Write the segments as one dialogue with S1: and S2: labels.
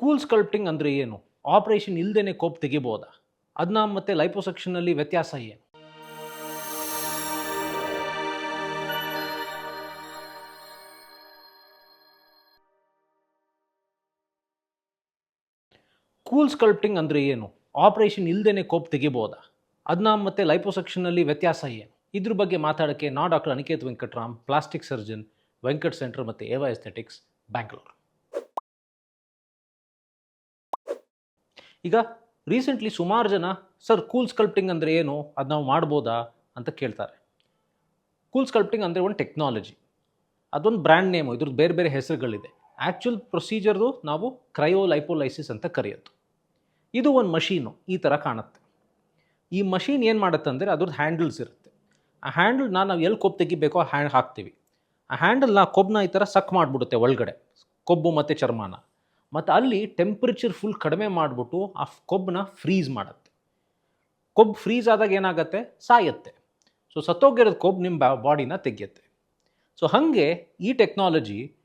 S1: Cool sculpting ಅಂದರೆ ಏನು? Operation ಇಲ್ಲದೇ ಕೋಪ್ ತೆಗಿಬೋದಾ? ಅದನ್ನ ಮತ್ತೆ ಲೈಪೋಸೆಕ್ಷನಲ್ಲಿ ವ್ಯತ್ಯಾಸ ಏನು? ಕೂಲ್ ಸ್ಕಲ್ಪ್ಟಿಂಗ್ ಅಂದರೆ ಏನು? ಆಪರೇಷನ್ ಇಲ್ಲದೇ ಕೋಪ್ ತೆಗಿಬೋದಾ? ಅದನ್ನ ಮತ್ತೆ ಲೈಪೋಸೆಕ್ಷನಲ್ಲಿ ವ್ಯತ್ಯಾಸ ಏನು? ಇದ್ರ ಬಗ್ಗೆ ಮಾತಾಡೋಕ್ಕೆ ನಾ doctor Aniket Venkatram plastic surgeon Venkat centre ಮತ್ತು ಏವಾ ಎಸ್ಥೆಟಿಕ್ಸ್ ಬ್ಯಾಂಗ್ಳೂರು ಈಗ ರೀಸೆಂಟ್ಲಿ ಸುಮಾರು ಜನ ಸರ್ ಕೂಲ್ ಸ್ಕಲ್ಪ್ಟಿಂಗ್ ಅಂದರೆ ಏನು? ಅದು ನಾವು ಮಾಡ್ಬೋದಾ? ಅಂತ ಕೇಳ್ತಾರೆ. ಕೂಲ್ ಸ್ಕಲ್ಪ್ಟಿಂಗ್ ಅಂದರೆ ಒಂದು ಟೆಕ್ನಾಲಜಿ ಅದೊಂದು ಬ್ರ್ಯಾಂಡ್ ನೇಮು ಇದ್ರದ್ದು ಬೇರೆ ಬೇರೆ ಹೆಸರುಗಳಿದೆ. ಆ್ಯಕ್ಚುಲ್ ಪ್ರೊಸೀಜರ್ದು ನಾವು ಕ್ರಯೋಲೈಪೋಲೈಸಿಸ್ ಅಂತ ಕರೆಯೋದು. ಇದು ಒಂದು ಮಷೀನು ಈ ಥರ ಕಾಣುತ್ತೆ. ಈ ಮಷೀನ್ ಏನು ಮಾಡುತ್ತೆ ಅಂದರೆ ಅದ್ರದ್ದು ಹ್ಯಾಂಡಲ್ಸ್ ಇರುತ್ತೆ. ಆ ಹ್ಯಾಂಡಲ್ನ ನಾವು ಎಲ್ಲಿ ಕೊಬ್ಬು ತೆಗಿಬೇಕೋ ಆ ಹ್ಯಾಂಡ್ ಹಾಕ್ತೀವಿ. ಆ ಹ್ಯಾಂಡಲ್ನ ಕೊಬ್ಬನ್ನ ಈ ಥರ ಸಕ್ ಮಾಡಿಬಿಡುತ್ತೆ ಒಳಗಡೆ. ಕೊಬ್ಬು ಮತ್ತು ಚರ್ಮನ. ಮತ್ತು ಅಲ್ಲಿ ಟೆಂಪ್ರೇಚರ್ ಫುಲ್ ಕಡಿಮೆ ಮಾಡಿಬಿಟ್ಟು ಆ ಕೊಬ್ಬನ್ನ ಫ್ರೀಸ್ ಮಾಡುತ್ತೆ. ಕೊಬ್ಬು ಫ್ರೀಸ್ ಆದಾಗ ಏನಾಗುತ್ತೆ? ಸಾಯುತ್ತೆ. ಸೊ ಸತ್ತೋಗಿರೋದು ಕೊಬ್ಬು ನಿಮ್ಮ ಬಾಡಿನ ತೆಗೆಯುತ್ತೆ. ಸೊ ಹಾಗೆ ಈ ಟೆಕ್ನಾಲಜಿ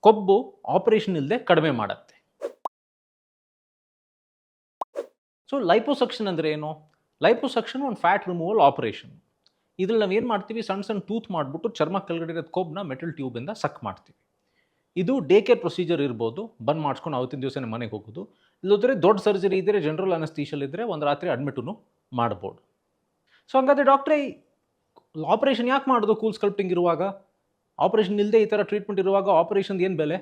S1: ಕೊಬ್ಬು ಆಪರೇಷನ್ ಇಲ್ಲದೆ ಕಡಿಮೆ ಮಾಡುತ್ತೆ. ಸೊ ಲೈಪೋಸಕ್ಷನ್ ಅಂದರೆ ಏನು? ಲೈಪೋಸಕ್ಷನ್ ಒಂದು ಫ್ಯಾಟ್ ರಿಮೂವಲ್ ಆಪರೇಷನ್ ಇದ್ರಲ್ಲಿ ನಾವು ಏನು ಮಾಡ್ತೀವಿ? ಸಣ್ಣ ಸಣ್ಣ ಟೂತ್ ಮಾಡಿಬಿಟ್ಟು ಚರ್ಮ ಕೆಳಗಡೆ ಇರೋದು ಕೊಬ್ಬನ್ನ ಮೆಟಲ್ ಟ್ಯೂಬಿಂದ ಸಕ್ ಮಾಡ್ತೀವಿ. ಇದು ಡೇ ಕೇರ್ ಪ್ರೊಸೀಜರ್ ಇರ್ಬೋದು. ಬಂದ್ ಮಾಡಿಸ್ಕೊಂಡು ಅವತ್ತಿನ ದಿವಸನೇ ಮನೆಗೆ ಹೋಗೋದು. ಇಲ್ಲದ್ರೆ ದೊಡ್ಡ ಸರ್ಜರಿ ಇದ್ದರೆ ಜನರಲ್ ಅನಸ್ತೀಶಲ್ ಇದ್ದರೆ ಒಂದು ರಾತ್ರಿ ಅಡ್ಮಿಟನ್ನು ಮಾಡ್ಬೋದು. ಸೊ ಹಂಗಾದ್ರೆ ಡಾಕ್ಟ್ರೇ ಆಪರೇಷನ್ ಯಾಕೆ ಮಾಡೋದು ಕೂಲ್ ಸ್ಕಲ್ಪ್ಟಿಂಗ್ ಇರುವಾಗ? ಆಪರೇಷನ್ ಇಲ್ಲದೆ ಈ ಥರ ಟ್ರೀಟ್ಮೆಂಟ್ ಇರುವಾಗ ಆಪರೇಷನ್ ಏನು ಬೆಲೆ?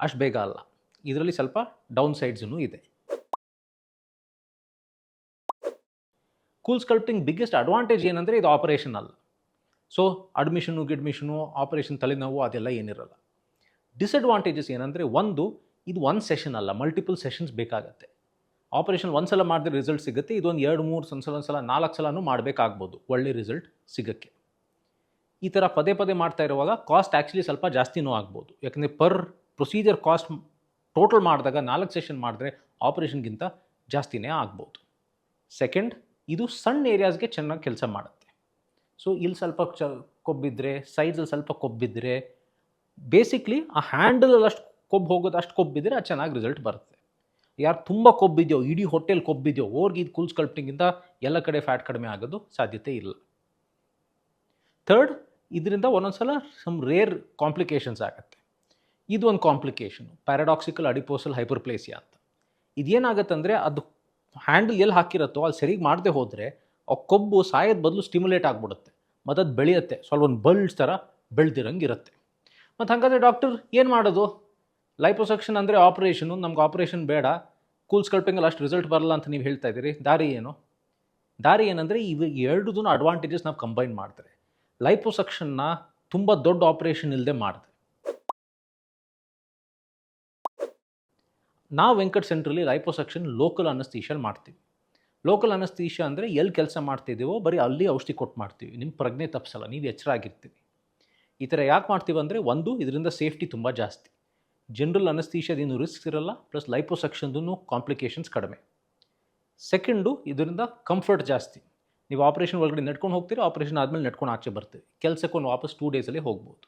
S1: ಅಷ್ಟು ಬೇಗ ಅಲ್ಲ. ಇದರಲ್ಲಿ ಸ್ವಲ್ಪ ಡೌನ್ ಸೈಡ್ಸೂ ಇದೆ. ಕೂಲ್ ಸ್ಕಲ್ಪ್ಟಿಂಗ್ ಬಿಗ್ಗೆಸ್ಟ್ ಅಡ್ವಾಂಟೇಜ್ ಏನಂದರೆ ಇದು ಆಪರೇಷನ್ ಅಲ್ಲ. ಸೊ ಅಡ್ಮಿಷನು ಗಿಡ್ಮಿಷನು ಆಪರೇಷನ್ ತಲೆನೋವು ಅದೆಲ್ಲ ಏನಿರಲ್ಲ. ಡಿಸಡ್ವಾಂಟೇಜಸ್ ಏನಂದರೆ ಒಂದು, ಇದು ಒಂದು ಸೆಷನ್ ಅಲ್ಲ ಮಲ್ಟಿಪಲ್ ಸೆಷನ್ಸ್ ಬೇಕಾಗುತ್ತೆ. ಆಪರೇಷನ್ ಒಂದು ಸಲ ಮಾಡಿದ್ರೆ ರಿಸಲ್ಟ್ ಸಿಗುತ್ತೆ, ಇದೊಂದು ಎರಡು, ಮೂರು, ಸಲ ಒಂದು ಸಲ, ನಾಲ್ಕು ಸಲನೂ ಮಾಡಬೇಕಾಗ್ಬೋದು, ಒಳ್ಳೆ ರಿಸಲ್ಟ್ ಸಿಗೋಕ್ಕೆ. ಈ ಥರ ಪದೇ ಪದೇ ಮಾಡ್ತಾ ಇರುವಾಗ ಕಾಸ್ಟ್ ಆ್ಯಕ್ಚುಲಿ ಸ್ವಲ್ಪ ಜಾಸ್ತಿನೂ ಆಗ್ಬೋದು. ಯಾಕಂದರೆ ಪರ್ ಪ್ರೊಸೀಜರ್ ಕಾಸ್ಟ್ ಟೋಟಲ್ ಮಾಡಿದಾಗ ನಾಲ್ಕು ಸೆಷನ್ ಮಾಡಿದ್ರೆ ಆಪರೇಷನ್ಗಿಂತ ಜಾಸ್ತಿನೇ ಆಗ್ಬೋದು. ಸೆಕೆಂಡ್ ಇದು ಸಣ್ಣ ಏರಿಯಾಸ್ಗೆ ಚೆನ್ನಾಗಿ ಕೆಲಸ ಮಾಡುತ್ತೆ. ಸೊ ಇಲ್ಲಿ ಸ್ವಲ್ಪ ಚ, ಕೊಬ್ಬಿದ್ರೆ ಸೈಜಲ್ಲಿ ಸ್ವಲ್ಪ ಕೊಬ್ಬಿದ್ರೆ ಬೇಸಿಕ್ಲಿ ಆ ಹ್ಯಾಂಡಲಲ್ಲಿ ಅಷ್ಟು ಕೊಬ್ಬು ಹೋಗೋದು, ಅಷ್ಟು ಕೊಬ್ಬಿದ್ರೆ ಅದು ಚೆನ್ನಾಗಿ ರಿಸಲ್ಟ್ ಬರುತ್ತೆ. ಯಾರು ತುಂಬ ಕೊಬ್ಬಿದೆಯೋ ಇಡೀ ಹೋಟೆಲ್ ಕೊಬ್ಬಿದೆಯೋ ಅವ್ರಿಗೆ ಇದು ಕೂಲ್ ಸ್ಕಲ್ಪ್ಟಿಂಗಿಂದ ಎಲ್ಲ ಕಡೆ ಫ್ಯಾಟ್ ಕಡಿಮೆ ಆಗೋದು ಸಾಧ್ಯತೆ ಇಲ್ಲ. ಥರ್ಡ್ ಇದರಿಂದ ಒಂದೊಂದು ಸಲ ಸಮ್ ರೇರ್ ಕಾಂಪ್ಲಿಕೇಶನ್ಸ್ ಆಗುತ್ತೆ. ಇದು ಒಂದು ಕಾಂಪ್ಲಿಕೇಶನ್ ಪ್ಯಾರಾಡಾಕ್ಸಿಕಲ್ ಅಡಿಪೋಸಲ್ ಹೈಪರ್ಪ್ಲೇಸಿಯಾ ಅಂತ. ಇದೇನಾಗುತ್ತೆ ಅಂದರೆ ಅದು ಹ್ಯಾಂಡಲ್ ಎಲ್ಲಿ ಹಾಕಿರುತ್ತೋ ಅಲ್ಲಿ ಸರಿಗೆ ಮಾಡದೆ ಹೋದರೆ ಆ ಕೊಬ್ಬು ಸಾಯೋದ ಬದಲು ಸ್ಟಿಮ್ಯುಲೇಟ್ ಆಗಿಬಿಡುತ್ತೆ. ಮತ್ತು ಅದು ಬೆಳೆಯುತ್ತೆ. ಸ್ವಲ್ಪ ಒಂದು ಬಲ್ಡ್ಸ್ ಥರ ಬೆಳೆದಿರಂಗೆ ಮತ್ತು ಹಾಗಾದರೆ ಡಾಕ್ಟರ್ ಏನು ಮಾಡೋದು? ಲೈಪೋಸಕ್ಷನ್ ಅಂದರೆ ಆಪ್ರೇಷನು ನಮ್ಗೆ ಆಪ್ರೇಷನ್ ಬೇಡ. ಕೂಲ್ ಸ್ಕಲ್ಪಿಂಗಲ್ಲಿ ಅಷ್ಟು ರಿಸಲ್ಟ್ ಬರಲ್ಲ ಅಂತ ನೀವು ಹೇಳ್ತಾ ಇದ್ದೀರಿ. ದಾರಿ ಏನು? ದಾರಿ ಏನಂದರೆ ಇವು ಎರಡುದೂ ಅಡ್ವಾಂಟೇಜಸ್ ನಾವು ಕಂಬೈನ್ ಮಾಡ್ತಾರೆ. ಲೈಪೋಸಕ್ಷನ್ನ ತುಂಬ ದೊಡ್ಡ ಆಪ್ರೇಷನ್ ಇಲ್ಲದೆ ಮಾಡ್ತಾರೆ ನಾವು ವೆಂಕಟ್ ಸೆಂಟ್ರಲ್ಲಿ ಲೈಪೋಸಕ್ಷನ್ ಲೋಕಲ್ ಅನಸ್ತೀಶಲ್ಲಿ ಮಾಡ್ತೀವಿ. ಲೋಕಲ್ ಅನಸ್ತೀಶ ಅಂದರೆ ಎಲ್ಲಿ ಕೆಲಸ ಮಾಡ್ತಿದ್ದೀವೋ, ಬರೀ ಅಲ್ಲಿ ಔಷಧಿ ಕೊಟ್ಟು ಮಾಡ್ತೀವಿ. ನಿಮ್ಮ ಪ್ರಜ್ಞೆ ತಪ್ಪಿಸಲ್ಲ ನೀವು ಎಚ್ಚರ ಆಗಿರ್ತೀವಿ ಈ ಥರ ಯಾಕೆ ಮಾಡ್ತೀವಂದರೆ ಒಂದು, ಇದರಿಂದ ಸೇಫ್ಟಿ ತುಂಬ ಜಾಸ್ತಿ. ಜನರಲ್ ಅನಸ್ತೀಶದಿಂದ ರಿಸ್ಕ್ ಇರಲ್ಲ, ಪ್ಲಸ್ ಲೈಪೋಸಕ್ಷನ್ದು ಕಾಂಪ್ಲಿಕೇಶನ್ಸ್ ಕಡಿಮೆ. ಸೆಕೆಂಡು, ಇದರಿಂದ ಕಂಫರ್ಟ್ ಜಾಸ್ತಿ. ನೀವು ಆಪ್ರೇಷನ್ ಒಳಗಡೆ ನಡ್ಕೊಂಡು ಹೋಗ್ತೀರಿ, ಆಪ್ರೇಷನ್ ಆದಮೇಲೆ ನಡ್ಕೊಂಡು ಆಚೆ ಬರ್ತೀವಿ ಕೆಲಸಕ್ಕೆ ಒಂದು ವಾಪಸ್ ಟೂ ಡೇಸಲ್ಲಿ ಹೋಗ್ಬೋದು.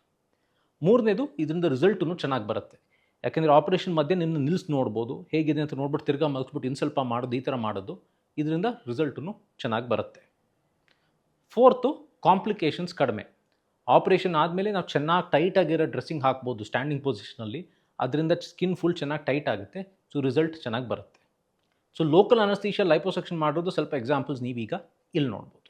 S1: ಮೂರನೇದು, ಇದರಿಂದ ರಿಸಲ್ಟೂ ಚೆನ್ನಾಗಿ ಬರುತ್ತೆ. ಯಾಕೆಂದರೆ ಆಪ್ರೇಷನ್ ಮಧ್ಯೆ ನಿನ್ನ ನಿಲ್ಲಿಸಿ ನೋಡ್ಬೋದು, ಹೇಗಿದೆ ಅಂತ ನೋಡ್ಬಿಟ್ಟು ತಿರ್ಗಾ ಮಲಗಿಸ್ಬಿಟ್ಟು ಇನ್ನು ಸ್ವಲ್ಪ ಮಾಡೋದು, ಈ ಥರ ಮಾಡೋದು, ಇದರಿಂದ ರಿಸಲ್ಟೂ ಚೆನ್ನಾಗಿ ಬರುತ್ತೆ. ಫೋರ್ತು ಕಾಂಪ್ಲಿಕೇಶನ್ಸ್ ಕಡಿಮೆ. ಆಪ್ರೇಷನ್ ಆದಮೇಲೆ ನಾವು ಚೆನ್ನಾಗಿ ಟೈಟಾಗಿರೋ ಡ್ರೆಸ್ಸಿಂಗ್ ಹಾಕ್ಬೋದು ಸ್ಟ್ಯಾಂಡಿಂಗ್ ಪೊಸಿಷನಲ್ಲಿ ಅದರಿಂದ ಸ್ಕಿನ್ ಫುಲ್ ಚೆನ್ನಾಗಿ ಟೈಟ್ ಆಗುತ್ತೆ. ಸೊ ರಿಸಲ್ಟ್ ಚೆನ್ನಾಗಿ ಬರುತ್ತೆ. ಸೊ ಲೋಕಲ್ ಅನಸ್ತೀಶ ಲೈಪೋಸೆಕ್ಷನ್ ಮಾಡೋದು ಸ್ವಲ್ಪ ಎಕ್ಸಾಂಪಲ್ಸ್ ನೀವೀಗ ಇಲ್ಲಿ ನೋಡ್ಬೋದು.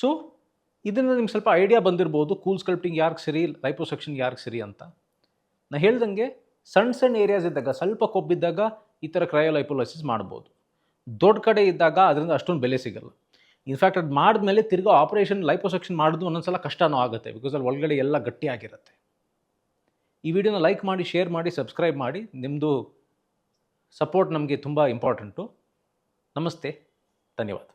S1: ಸೊ ಇದರಿಂದ ನಿಮ್ಗೆ ಸ್ವಲ್ಪ ಐಡಿಯಾ ಬಂದಿರ್ಬೋದು ಕೂಲ್ ಸ್ಕಲ್ಪ್ಟಿಂಗ್ ಯಾರಿಗೆ ಸರಿ ಲೈಪೋಸೆಕ್ಷನ್ ಯಾರಿಗೆ ಸರಿ ಅಂತ. ನಾ ಹೇಳ್ದಂಗೆ ಸಣ್ಣ ಸಣ್ಣ ಏರಿಯಾಸ್ ಇದ್ದಾಗ, ಸ್ವಲ್ಪ ಕೊಬ್ಬಿದ್ದಾಗ ಈ ಥರ ಕ್ರಯೋಲೈಪೋಲೈಸಿಸ್ ಮಾಡ್ಬೋದು. ದೊಡ್ಡ ಕಡೆ ಇದ್ದಾಗ ಅದರಿಂದ ಅಷ್ಟೊಂದು ಬೆಲೆ ಸಿಗಲ್ಲ. ಇನ್ಫ್ಯಾಕ್ಟ್ ಅದು ಮಾಡಿದ್ಮೇಲೆ ತಿರ್ಗಾ ಆಪರೇಷನ್ ಲೈಪೋಸೆಕ್ಷನ್ ಮಾಡೋದು ಒಂದೊಂದ್ಸಲ ಕಷ್ಟನೂ ಆಗುತ್ತೆ ಬಿಕಾಸ್ ಅಲ್ಲಿ ಒಳಗಡೆ ಎಲ್ಲ ಗಟ್ಟಿಯಾಗಿರುತ್ತೆ ಈ ವಿಡಿಯೋನ ಲೈಕ್ ಮಾಡಿ ಶೇರ್ ಮಾಡಿ ಸಬ್ಸ್ಕ್ರೈಬ್ ಮಾಡಿ ನಿಮ್ಮದು ಸಪೋರ್ಟ್ ನಮಗೆ ತುಂಬ ಇಂಪಾರ್ಟೆಂಟು ನಮಸ್ತೆ, ಧನ್ಯವಾದ.